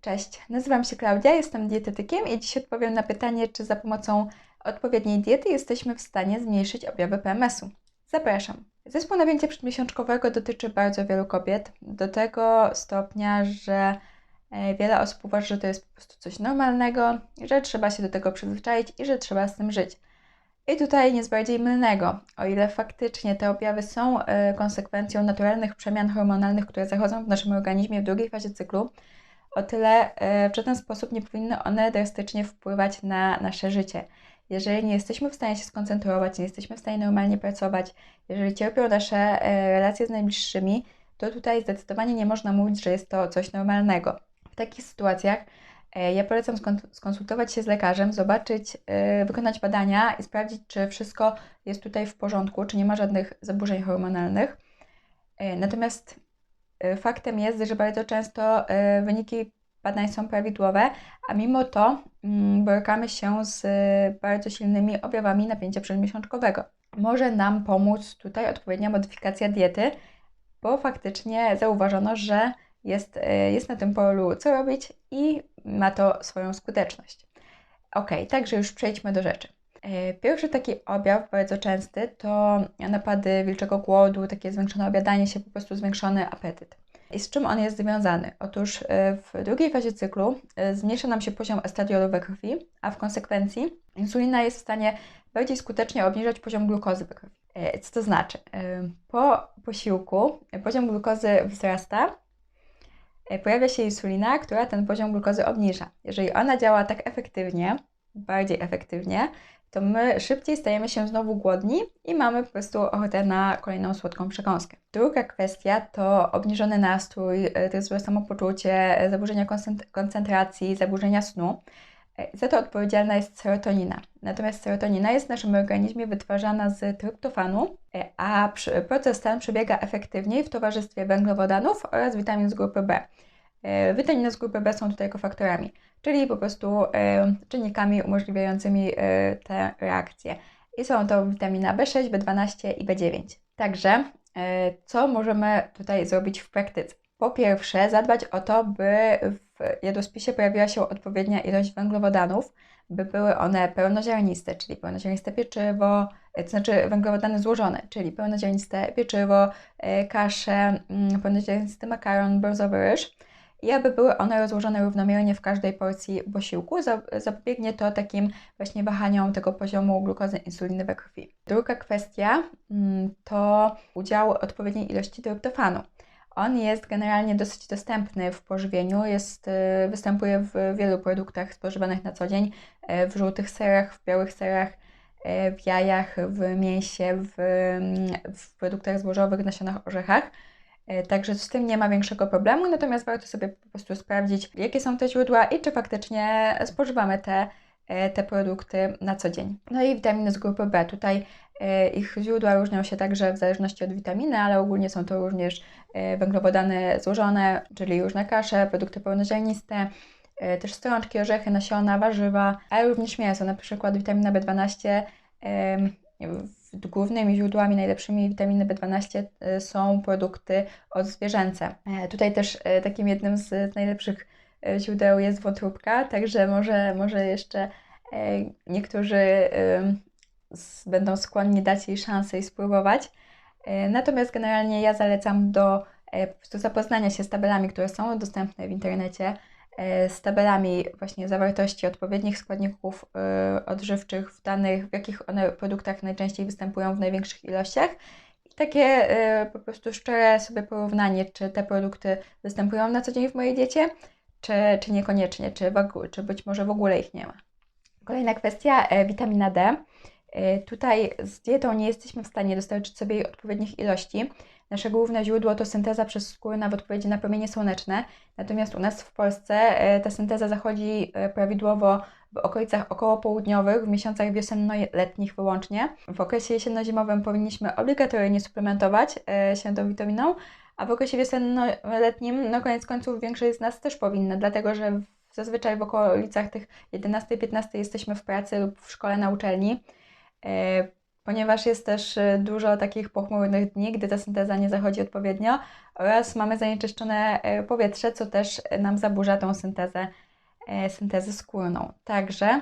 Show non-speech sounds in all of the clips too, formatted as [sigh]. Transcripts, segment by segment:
Cześć, nazywam się Klaudia, jestem dietetykiem i dziś odpowiem na pytanie, czy za pomocą odpowiedniej diety jesteśmy w stanie zmniejszyć objawy PMS-u. Zapraszam. Zespół napięcia przedmiesiączkowego dotyczy bardzo wielu kobiet, do tego stopnia, że e, wiele osób uważa, że to jest po prostu coś normalnego, że trzeba się do tego przyzwyczaić i że trzeba z tym żyć. I tutaj nic bardziej mylnego. O ile faktycznie te objawy są e, konsekwencją naturalnych przemian hormonalnych, które zachodzą w naszym organizmie w drugiej fazie cyklu, o tyle e, w żaden sposób nie powinny one drastycznie wpływać na nasze życie. Jeżeli nie jesteśmy w stanie się skoncentrować, nie jesteśmy w stanie normalnie pracować, jeżeli cierpią nasze e, relacje z najbliższymi, to tutaj zdecydowanie nie można mówić, że jest to coś normalnego. W takich sytuacjach e, ja polecam skonsultować się z lekarzem, zobaczyć, wykonać badania i sprawdzić, czy wszystko jest tutaj w porządku, czy nie ma żadnych zaburzeń hormonalnych. Natomiast faktem jest, że bardzo często y, wyniki badań są prawidłowe, a mimo to mm, borykamy się z bardzo silnymi objawami napięcia przedmiesiączkowego. Może nam pomóc tutaj odpowiednia modyfikacja diety, bo faktycznie zauważono, że jest, jest na tym polu co robić i ma to swoją skuteczność. Ok, także już przejdźmy do rzeczy. Pierwszy taki objaw, bardzo częsty, to napady wilczego głodu, takie zwiększone obiadanie się, po prostu zwiększony apetyt. I z czym on jest związany? Otóż e, w drugiej fazie cyklu e, zmniejsza nam się poziom estradiolu we krwi, a w konsekwencji insulina jest w stanie bardziej skutecznie obniżać poziom glukozy we krwi. E, co to znaczy? Po posiłku poziom glukozy wzrasta, pojawia się insulina, która ten poziom glukozy obniża. Jeżeli ona działa tak efektywnie, bardziej efektywnie, to my szybciej stajemy się znowu głodni i mamy po prostu ochotę na kolejną słodką przekąskę. Druga kwestia to obniżony nastrój, e, to złe samopoczucie, e, zaburzenia koncentracji, zaburzenia snu. E, za to odpowiedzialna jest serotonina. Natomiast serotonina jest w naszym organizmie wytwarzana z tryptofanu, a proces ten przebiega efektywniej w towarzystwie węglowodanów oraz witamin z grupy B. Witaminy z grupy B są tutaj kofaktorami czyli po prostu e, czynnikami umożliwiającymi e, te reakcje. I są to witamina B6, B12 i B9. Także e, co możemy tutaj zrobić w praktyce? Po pierwsze, zadbać o to, by w jadłospisie pojawiła się odpowiednia ilość węglowodanów, by były one pełnoziarniste, czyli pełnoziarniste pieczywo, to znaczy węglowodany złożone, czyli pełnoziarniste pieczywo, kasze, mm, pełnoziarnisty makaron, brązowy ryż i aby były one rozłożone równomiernie w każdej porcji posiłku, zapobiegnie to takim właśnie wahaniom tego poziomu glukozy insuliny we krwi. Druga kwestia mm, to udział odpowiedniej ilości tryptofanu. On jest generalnie dosyć dostępny w pożywieniu, jest, y, występuje w wielu produktach spożywanych na co dzień, y, w żółtych serach, w białych serach, y, w jajach, w mięsie, w, mm, w produktach złożowych, nasionach, orzechach. E, także z tym nie ma większego problemu, natomiast warto sobie po prostu sprawdzić, jakie są te źródła i czy faktycznie spożywamy te, e, te produkty na co dzień. No i witaminy z grupy B. Tutaj e, ich źródła różnią się także w zależności od witaminy, ale ogólnie są to również węglowodany złożone, czyli różne kasze, produkty pełnoziarniste, też strączki, orzechy, nasiona, warzywa, ale również mięso, na przykład witamina B12 głównymi źródłami najlepszymi witaminy B12 e, są produkty odzwierzęce. E, tutaj też e, takim jednym z najlepszych źródeł jest wątróbka, także może, może jeszcze niektórzy będą skłonni dać jej szansę i spróbować. Natomiast generalnie ja zalecam do po prostu zapoznania się z tabelami, które są dostępne w internecie, E, z tabelami właśnie zawartości odpowiednich składników e, odżywczych w danych, w jakich one produktach najczęściej występują w największych ilościach. I takie e, po prostu szczere sobie porównanie, czy te produkty występują na co dzień w mojej diecie, czy, czy niekoniecznie, czy, czy być może w ogóle ich nie ma. Kolejna kwestia, witamina D. Tutaj z dietą nie jesteśmy w stanie dostarczyć sobie odpowiednich ilości, Nasze główne źródło to synteza przez skórę w odpowiedzi na promienie słoneczne, natomiast u nas w Polsce e, ta synteza zachodzi e, prawidłowo w okolicach okołopołudniowych, w miesiącach wiosenno-letnich wyłącznie. W okresie jesienno-zimowym powinniśmy obligatoryjnie suplementować e, się tą witaminą, a w okresie wiosenno-letnim, no koniec końców większość z nas też powinna, dlatego że zazwyczaj w okolicach tych 11-15 jesteśmy w pracy lub w szkole na uczelni ponieważ jest też y, dużo takich pochmurnych dni, gdy ta synteza nie zachodzi odpowiednio oraz mamy zanieczyszczone y, powietrze, co też nam zaburza tą syntezę, y, syntezę skórną. Także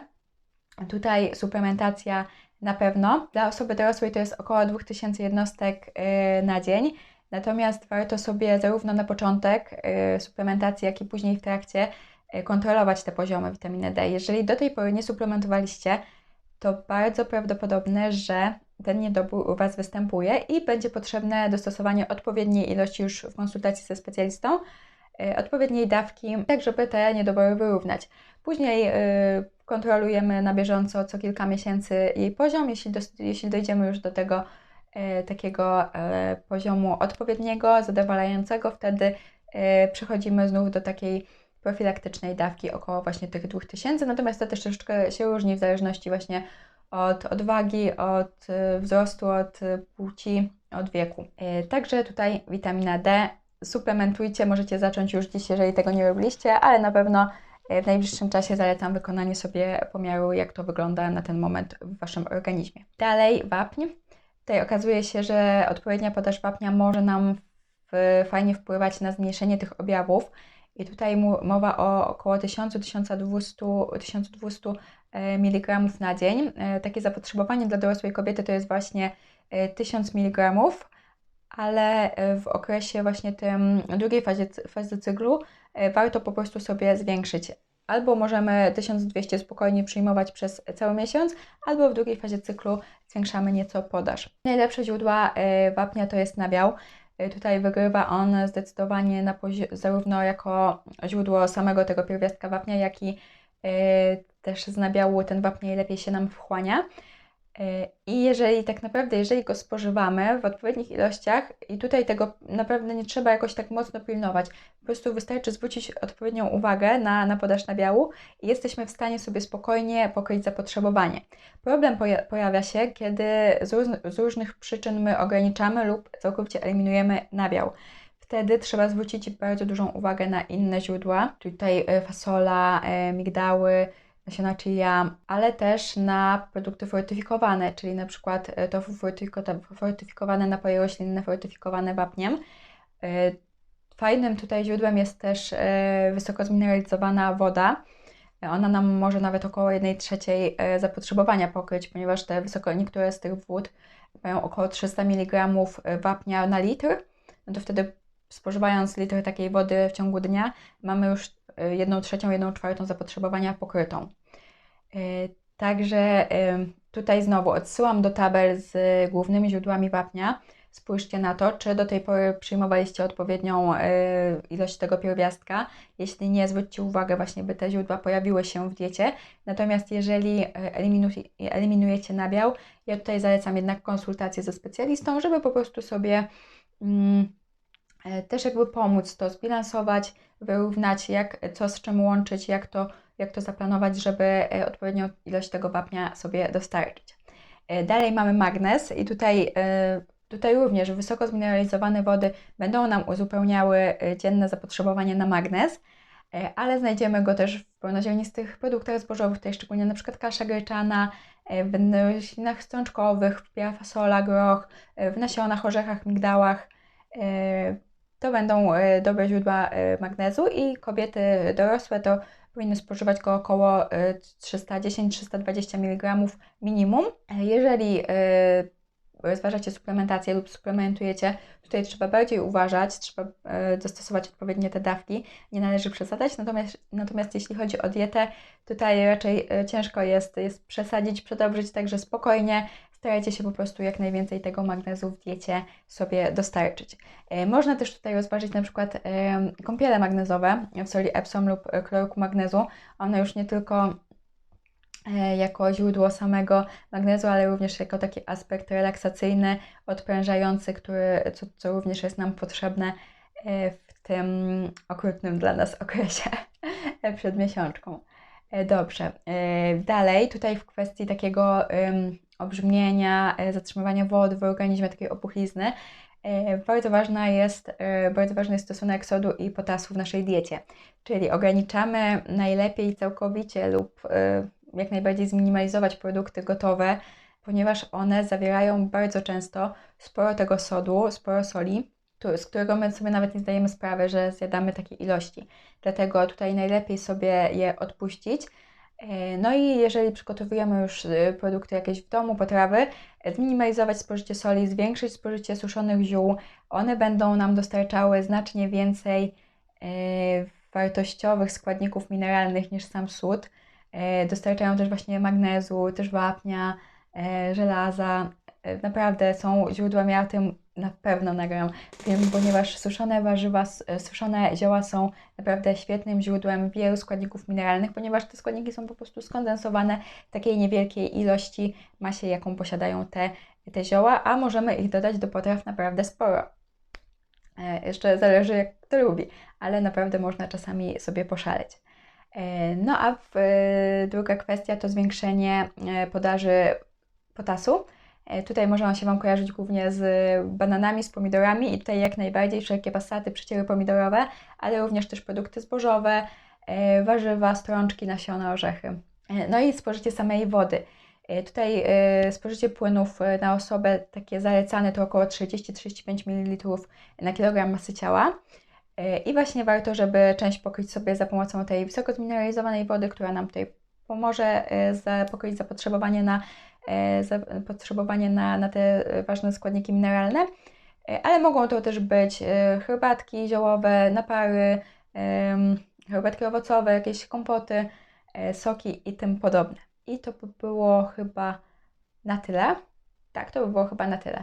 tutaj suplementacja na pewno. Dla osoby dorosłej to jest około 2000 jednostek na dzień. Natomiast warto sobie zarówno na początek suplementacji, jak i później w trakcie kontrolować te poziomy witaminy D. Jeżeli do tej pory nie suplementowaliście, to bardzo prawdopodobne, że ten niedobór u Was występuje i będzie potrzebne dostosowanie odpowiedniej ilości już w konsultacji ze specjalistą, yy, odpowiedniej dawki, tak żeby te niedobory wyrównać. Później yy, kontrolujemy na bieżąco co kilka miesięcy jej poziom. Jeśli, do, jeśli dojdziemy już do tego yy, takiego poziomu odpowiedniego, zadowalającego, wtedy przechodzimy znów do takiej profilaktycznej dawki około właśnie tych 2000, natomiast to też troszeczkę się różni w zależności właśnie od odwagi, od y, wzrostu, od y, płci, od wieku. Y, także tutaj witamina D suplementujcie, możecie zacząć już dziś, jeżeli tego nie robiliście, ale na pewno w najbliższym czasie zalecam wykonanie sobie pomiaru, jak to wygląda na ten moment w Waszym organizmie. Dalej wapń. Tutaj okazuje się, że odpowiednia podaż wapnia może nam fajnie wpływać na zmniejszenie tych objawów i tutaj mowa o około 1000-1200 mg na dzień. E, takie zapotrzebowanie dla dorosłej kobiety to jest właśnie 1000 e, mg, ale e, w okresie właśnie tym drugiej fazie, fazy cyklu warto po prostu sobie zwiększyć. Albo możemy 1200 spokojnie przyjmować przez cały miesiąc, albo w drugiej fazie cyklu zwiększamy nieco podaż. Najlepsze źródła wapnia to jest nabiał. Y, tutaj wygrywa on zdecydowanie na zarówno jako źródło samego tego pierwiastka wapnia, jak i y, też z nabiału ten wapń lepiej się nam wchłania. I jeżeli tak naprawdę, jeżeli go spożywamy w odpowiednich ilościach, i tutaj tego naprawdę nie trzeba jakoś tak mocno pilnować, po prostu wystarczy zwrócić odpowiednią uwagę na, na podaż nabiału i jesteśmy w stanie sobie spokojnie pokryć zapotrzebowanie. Problem poja pojawia się, kiedy z, róż z różnych przyczyn my ograniczamy lub całkowicie eliminujemy nabiał wtedy trzeba zwrócić bardzo dużą uwagę na inne źródła, tutaj e, fasola, e, migdały, nasiona chia, ale też na produkty fortyfikowane, czyli na przykład e, tofu fortyfikowane napoje roślinne fortyfikowane wapniem. E, fajnym tutaj źródłem jest też e, wysoko zmineralizowana woda. Ona nam może nawet około 1 trzeciej zapotrzebowania pokryć, ponieważ te wysoko, niektóre z tych wód mają około 300 mg wapnia na litr. No to wtedy spożywając litr takiej wody w ciągu dnia, mamy już 1 trzecią, 1 czwartą zapotrzebowania pokrytą. E, także tutaj znowu odsyłam do tabel z głównymi źródłami wapnia. Spójrzcie na to, czy do tej pory przyjmowaliście odpowiednią e, ilość tego pierwiastka. Jeśli nie, zwróćcie uwagę właśnie, by te źródła pojawiły się w diecie. Natomiast jeżeli e, eliminujecie nabiał, ja tutaj zalecam jednak konsultację ze specjalistą, żeby po prostu sobie mm, też jakby pomóc to zbilansować, wyrównać, jak, co z czym łączyć, jak to jak to zaplanować, żeby e, odpowiednią ilość tego wapnia sobie dostarczyć. E, dalej mamy magnez i tutaj, e, tutaj również wysoko zmineralizowane wody będą nam uzupełniały dzienne zapotrzebowanie na magnez, ale znajdziemy go też w pełnoziarnistych produktach zbożowych, tutaj szczególnie na przykład kasza gryczana, w roślinach strączkowych, w fasola, groch, w nasionach, orzechach, migdałach. To będą dobre źródła magnezu i kobiety dorosłe to powinny spożywać go około 310-320 y, mg minimum. Jeżeli rozważacie suplementację lub suplementujecie, tutaj trzeba bardziej uważać, trzeba dostosować odpowiednie te dawki, nie należy przesadzać. Natomiast, natomiast jeśli chodzi o dietę, tutaj raczej ciężko jest, jest przesadzić, przedobrzyć, także spokojnie starajcie się po prostu jak najwięcej tego magnezu w diecie sobie dostarczyć. E, można też tutaj rozważyć na przykład kąpiele magnezowe w soli Epsom lub chlorku magnezu. One już nie tylko e, jako źródło samego magnezu, ale również jako taki aspekt relaksacyjny, odprężający, który, co, co również jest nam potrzebne e, w tym okrutnym dla nas [laughs] okresie przed miesiączką. Dobrze, dalej tutaj w kwestii takiego obrzmienia, e, zatrzymywania wody w organizmie, takiej opuchlizny, e, bardzo, ważna jest, e, bardzo ważny jest stosunek sodu i potasu w naszej diecie. Czyli ograniczamy najlepiej całkowicie lub jak najbardziej zminimalizować produkty gotowe, ponieważ one zawierają bardzo często sporo tego sodu, sporo soli, z którego my sobie nawet nie zdajemy sprawy, że zjadamy takie ilości. Dlatego tutaj najlepiej sobie je odpuścić. E, no i jeżeli przygotowujemy już y, produkty jakieś w domu, potrawy, zminimalizować spożycie soli, zwiększyć spożycie suszonych ziół. One będą nam dostarczały znacznie więcej e, wartościowych składników mineralnych niż sam sód. E, dostarczają też właśnie magnezu, też wapnia, żelaza. Naprawdę są źródłami, ja tym na pewno nagram film, ponieważ suszone warzywa, e, suszone zioła są naprawdę świetnym źródłem wielu składników mineralnych, ponieważ te składniki są po prostu skondensowane w takiej niewielkiej ilości masie, jaką posiadają te, te zioła, a możemy ich dodać do potraw naprawdę sporo. E, jeszcze zależy jak kto lubi, ale naprawdę można czasami sobie poszaleć. E, no a w, druga kwestia to zwiększenie podaży potasu. E, tutaj może on się Wam kojarzyć głównie z bananami, z pomidorami i tutaj jak najbardziej wszelkie pasaty, przyciery pomidorowe, ale również też produkty zbożowe, e, warzywa, strączki, nasiona, orzechy. E, no i spożycie samej wody. Tutaj spożycie płynów na osobę takie zalecane to około 30-35 ml na kilogram masy ciała. I właśnie warto, żeby część pokryć sobie za pomocą tej wysoko zmineralizowanej wody, która nam tutaj pomoże pokryć zapotrzebowanie na zapotrzebowanie na, na te ważne składniki mineralne, e, ale mogą to też być e, herbatki ziołowe, napary, herbatki owocowe, jakieś kompoty, soki i tym podobne. I to by było chyba na tyle. Tak, to by było chyba na tyle.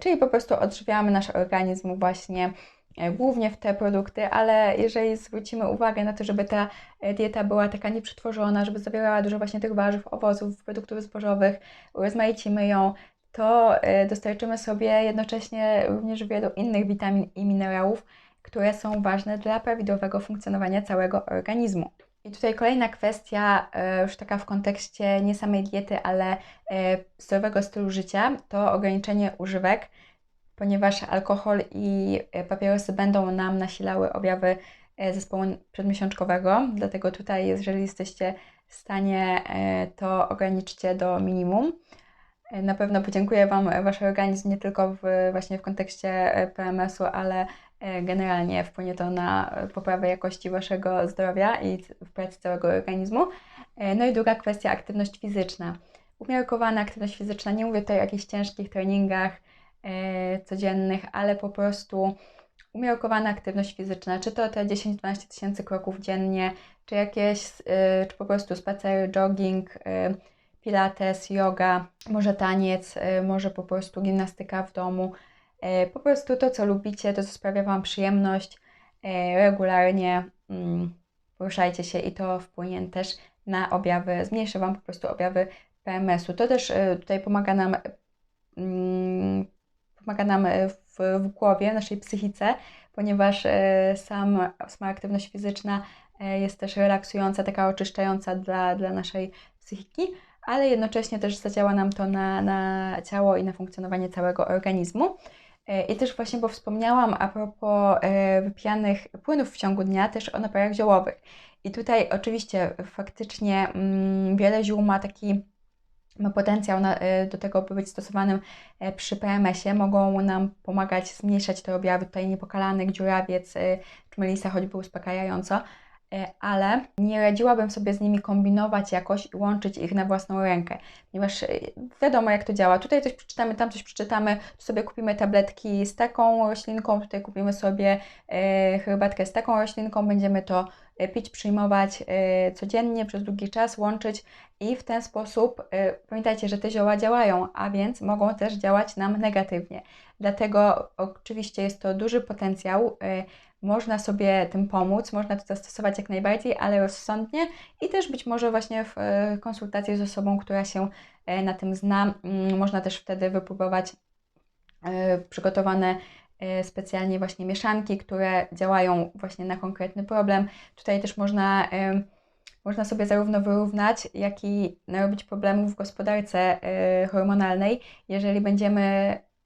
Czyli po prostu odżywiamy nasz organizm właśnie E, głównie w te produkty, ale jeżeli zwrócimy uwagę na to, żeby ta e, dieta była taka nieprzetworzona, żeby zawierała dużo właśnie tych warzyw, owoców, produktów zbożowych, urozmaicimy ją, to e, dostarczymy sobie jednocześnie również wielu innych witamin i minerałów, które są ważne dla prawidłowego funkcjonowania całego organizmu. I tutaj kolejna kwestia, już taka w kontekście nie samej diety, ale zdrowego stylu życia, to ograniczenie używek ponieważ alkohol i e, papierosy będą nam nasilały objawy e, zespołu przedmiesiączkowego, dlatego tutaj, jeżeli jesteście w stanie, e, to ograniczcie do minimum. Na pewno podziękuję Wam Wasz organizm nie tylko w, właśnie w kontekście PMS-u, ale generalnie wpłynie to na poprawę jakości Waszego zdrowia i w pracy całego organizmu. No i druga kwestia, aktywność fizyczna. Umiarkowana aktywność fizyczna, nie mówię tutaj o jakichś ciężkich treningach, codziennych, ale po prostu umiarkowana aktywność fizyczna, czy to te 10-12 tysięcy kroków dziennie, czy jakieś, e, czy po prostu spacer, jogging, e, pilates, yoga, może taniec, może po prostu gimnastyka w domu, po prostu to, co lubicie, to, co sprawia Wam przyjemność, regularnie mm, poruszajcie się i to wpłynie też na objawy, zmniejszy Wam po prostu objawy PMS-u. To też tutaj pomaga nam mm, pomaga nam e, w, w głowie, naszej psychice, ponieważ e, sam, sama aktywność fizyczna e, jest też relaksująca, taka oczyszczająca dla, dla naszej psychiki, ale jednocześnie też zadziała nam to na, na ciało i na funkcjonowanie całego organizmu. I też właśnie, bo wspomniałam a propos wypijanych płynów w ciągu dnia, też o napojach ziołowych. I tutaj oczywiście faktycznie mm, wiele ziół ma taki ma potencjał na, y, do tego, by być stosowanym e, przy PMS-ie. Mogą nam pomagać zmniejszać te objawy, tutaj niepokalanek, dziurawiec, y, czy melisa choćby uspokajająco, e, ale nie radziłabym sobie z nimi kombinować jakoś i łączyć ich na własną rękę, ponieważ wiadomo jak to działa. Tutaj coś przeczytamy, tam coś przeczytamy, tu sobie kupimy tabletki z taką roślinką, tutaj kupimy sobie e, herbatkę z taką roślinką, będziemy to E, pić, przyjmować e, codziennie przez długi czas, łączyć i w ten sposób e, pamiętajcie, że te zioła działają, a więc mogą też działać nam negatywnie. Dlatego oczywiście jest to duży potencjał. Można sobie tym pomóc, można to zastosować jak najbardziej, ale rozsądnie i też być może właśnie w konsultacji z osobą, która się na tym zna. Mm, można też wtedy wypróbować przygotowane E, specjalnie właśnie mieszanki, które działają właśnie na konkretny problem. Tutaj też można, można sobie zarówno wyrównać, jak i narobić problemów w gospodarce e, hormonalnej, jeżeli będziemy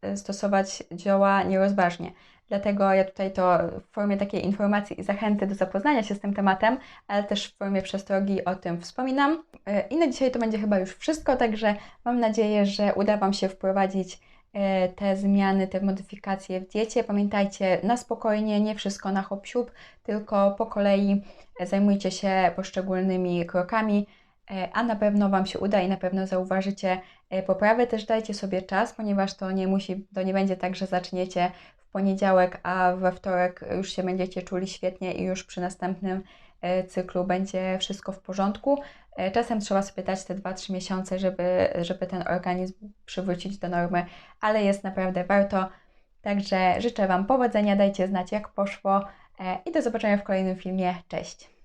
e, stosować zioła nierozważnie. Dlatego ja tutaj to w formie takiej informacji i zachęty do zapoznania się z tym tematem, ale też w formie przestrogi o tym wspominam. E, I na dzisiaj to będzie chyba już wszystko, także mam nadzieję, że uda Wam się wprowadzić e, te zmiany, te modyfikacje w diecie. Pamiętajcie, na spokojnie, nie wszystko na hop tylko po kolei zajmujcie się poszczególnymi krokami, e, a na pewno Wam się uda i na pewno zauważycie poprawę. Też dajcie sobie czas, ponieważ to nie musi, to nie będzie tak, że zaczniecie w poniedziałek, a we wtorek już się będziecie czuli świetnie i już przy następnym e, cyklu będzie wszystko w porządku. E, czasem trzeba sobie dać te 2-3 miesiące, żeby, żeby ten organizm przywrócić do normy, ale jest naprawdę warto. Także życzę Wam powodzenia, dajcie znać jak poszło e, i do zobaczenia w kolejnym filmie. Cześć!